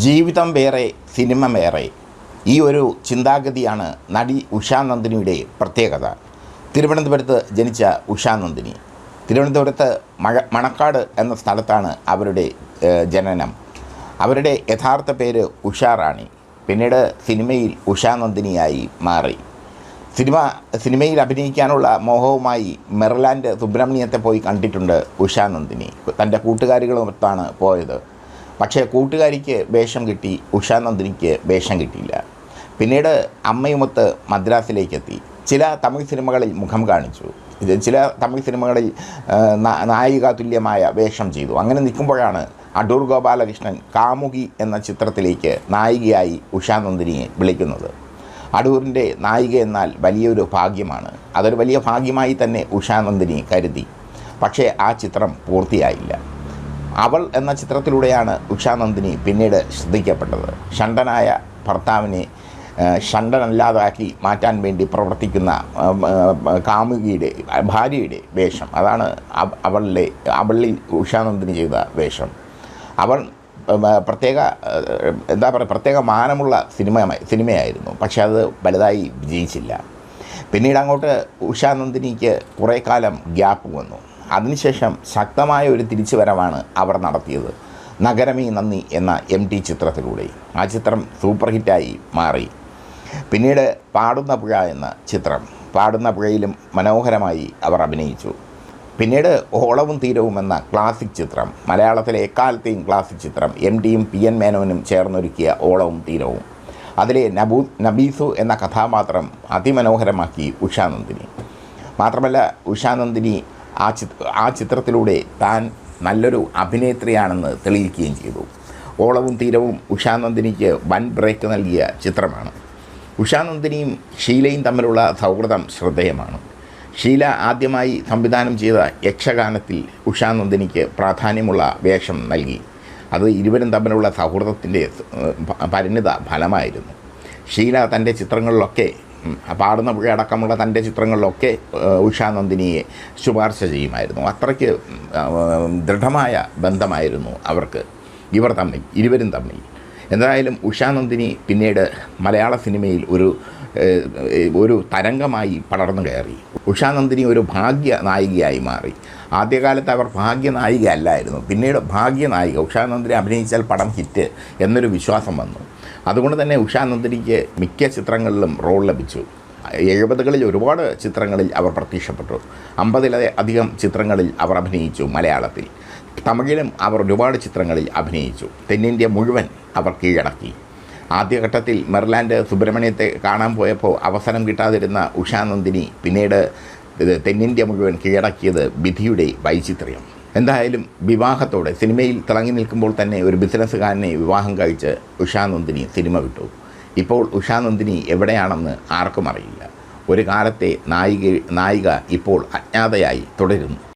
ജീവിതം വേറെ സിനിമ വേറെ. ഈ ഒരു ചിന്താഗതിയാണ് നടി ഉഷാനന്ദിനിയുടെ പ്രത്യേകത. തിരുവനന്തപുരത്ത് ജനിച്ച ഉഷാനന്ദിനി തിരുവനന്തപുരത്ത് മഴ മണക്കാട് എന്ന സ്ഥലത്താണ് അവരുടെ ജനനം. അവരുടെ യഥാർത്ഥ പേര് ഉഷാറാണി പിന്നീട് സിനിമയിൽ ഉഷാനന്ദിനിയായി മാറി. സിനിമ സിനിമയിൽ അഭിനയിക്കാനുള്ള മോഹവുമായി മെറിലാൻഡ് സുബ്രഹ്മണ്യത്തെ പോയി കണ്ടിട്ടുണ്ട് ഉഷാനന്ദിനി തന്റെ കൂട്ടുകാരികളുമൊത്താണ് പോയത്. പക്ഷേ കൂട്ടുകാരിക്ക് വേഷം കിട്ടി ഉഷാനന്ദിനിക്ക് വേഷം കിട്ടിയില്ല. പിന്നീട് അമ്മയുമൊത്ത് മദ്രാസിലേക്കെത്തി. ചില തമിഴ് സിനിമകളിൽ മുഖം കാണിച്ചു. ചില തമിഴ് സിനിമകളിൽ നായിക തുല്യമായ വേഷം ചെയ്തു. അങ്ങനെ നിൽക്കുമ്പോഴാണ് അടൂർ ഗോപാലകൃഷ്ണൻ കാമുകി എന്ന ചിത്രത്തിലേക്ക് നായികയായി ഉഷാനന്ദിനിയെ വിളിക്കുന്നത്. അടൂരിന്റെ നായിക എന്നാൽ വലിയൊരു ഭാഗ്യമാണ്. അതൊരു വലിയ ഭാഗ്യമായി തന്നെ ഉഷാനന്ദിനി കരുതി. പക്ഷേ ആ ചിത്രം പൂർത്തിയായില്ല. അവൾ എന്ന ചിത്രത്തിലൂടെയാണ് ഉഷാനന്ദിനി പിന്നീട് ശ്രദ്ധിക്കപ്പെട്ടത്. ഷണ്ടനായ ഭർത്താവിനെ ഷണ്ടനല്ലാതാക്കി മാറ്റാൻ വേണ്ടി പ്രവർത്തിക്കുന്ന കാമുകിയുടെ ഭാര്യയുടെ വേഷം. അതാണ് അവളുടെ അവളിൽ ഉഷാനന്ദിനി ചെയ്ത വേഷം. അവൾ പ്രത്യേക എന്താ പറയുക പ്രത്യേക മാനമുള്ള സിനിമ സിനിമയായിരുന്നു. പക്ഷെ അത് വലുതായി വിജയിച്ചില്ല. പിന്നീട് അങ്ങോട്ട് ഉഷാനന്ദിനിക്ക് കുറേ കാലം ഗ്യാപ്പ് വന്നു. അതിനുശേഷം ശക്തമായ ഒരു തിരിച്ചുവരവാണ് അവർ നടത്തിയത്. നഗരമേ നന്ദി എന്ന എം ടി ചിത്രത്തിലൂടെ. ആ ചിത്രം സൂപ്പർ ഹിറ്റായി മാറി. പിന്നീട് പാടുന്ന പുഴ എന്ന ചിത്രം. പാടുന്ന പുഴയിലും മനോഹരമായി അവർ അഭിനയിച്ചു. പിന്നീട് ഓളവും തീരവും എന്ന ക്ലാസിക് ചിത്രം. മലയാളത്തിലെ എക്കാലത്തെയും ക്ലാസിക് ചിത്രം. എം ടിയും പി എൻ മേനോനും ചേർന്നൊരുക്കിയ ഓളവും തീരവും. അതിലെ നബൂ നബീസു എന്ന കഥാപാത്രം അതിമനോഹരമാക്കി ഉഷാനന്ദിനി. മാത്രമല്ല ഉഷാനന്ദിനി ആ ചിത്ര ആ ചിത്രത്തിലൂടെ താൻ നല്ലൊരു അഭിനേത്രിയാണെന്ന് തെളിയിക്കുകയും ചെയ്തു. ഓളവും തീരവും ഉഷാനന്ദിനിക്ക് വൻ ബ്രേക്ക് നൽകിയ ചിത്രമാണ്. ഉഷാനന്ദിനിയും ഷീലയും തമ്മിലുള്ള സൗഹൃദം ശ്രദ്ധേയമാണ്. ഷീല ആദ്യമായി സംവിധാനം ചെയ്ത യക്ഷഗാനത്തിൽ ഉഷാനന്ദിനിക്ക് പ്രാധാന്യമുള്ള വേഷം നൽകി. അത് ഇരുവരും തമ്മിലുള്ള സൗഹൃദത്തിന്റെ പരിണിത ഫലമായിരുന്നു. ഷീല തന്റെ ചിത്രങ്ങളിലൊക്കെ പാടുന്ന പുഴ അടക്കമുള്ള തന്റെ ചിത്രങ്ങളിലൊക്കെ ഉഷാനന്ദിനിയെ ശുപാർശ ചെയ്യുമായിരുന്നു. അത്രയ്ക്ക് ദൃഢമായ ബന്ധമായിരുന്നു അവർക്ക്. ഇവർ തമ്മിൽ ഇരുവരും തമ്മിൽ. എന്തായാലും ഉഷാനന്ദിനി പിന്നീട് മലയാള സിനിമയിൽ ഒരു ഒരു തരംഗമായി പടർന്നു കയറി. ഉഷാനന്ദിനി ഒരു ഭാഗ്യ നായികയായി മാറി. ആദ്യകാലത്ത് അവർ ഭാഗ്യ നായിക അല്ലായിരുന്നു. പിന്നീട് ഭാഗ്യ നായിക. ഉഷാനന്ദിനി അഭിനയിച്ചാൽ പടം ഹിറ്റ് എന്നൊരു വിശ്വാസം വന്നു. അതുകൊണ്ട് തന്നെ ഉഷാനന്ദിനിക്ക് മിക്ക ചിത്രങ്ങളിലും റോൾ ലഭിച്ചു. എഴുപതുകളിൽ ഒരുപാട് ചിത്രങ്ങളിൽ അവർ പ്രത്യക്ഷപ്പെട്ടു. അമ്പതിലധികം ചിത്രങ്ങളിൽ അവർ അഭിനയിച്ചു മലയാളത്തിൽ. തമിഴിലും അവർ ഒരുപാട് ചിത്രങ്ങളിൽ അഭിനയിച്ചു. തെന്നിന്ത്യ മുഴുവൻ അവർ കീഴടക്കി. ആദ്യഘട്ടത്തിൽ മെർലാൻഡ് സുബ്രഹ്മണ്യത്തെ കാണാൻ പോയപ്പോൾ അവസരം കിട്ടാതിരുന്ന ഉഷാനന്ദിനി പിന്നീട് തെന്നിന്ത്യ മുഴുവൻ കീഴടക്കിയത് വിധിയുടെ വൈചിത്ര്യം. എന്തായാലും വിവാഹത്തോടെ സിനിമയിൽ തിളങ്ങി നിൽക്കുമ്പോൾ തന്നെ ഒരു ബിസിനസ്സുകാരനെ വിവാഹം കഴിച്ച് ഉഷാനന്ദിനി സിനിമ വിട്ടു. ഇപ്പോൾ ഉഷാനന്ദിനി എവിടെയാണെന്ന് ആർക്കും അറിയില്ല. ഒരു കാലത്തെ നായിക നായിക ഇപ്പോൾ അജ്ഞാതയായി തുടരുന്നു.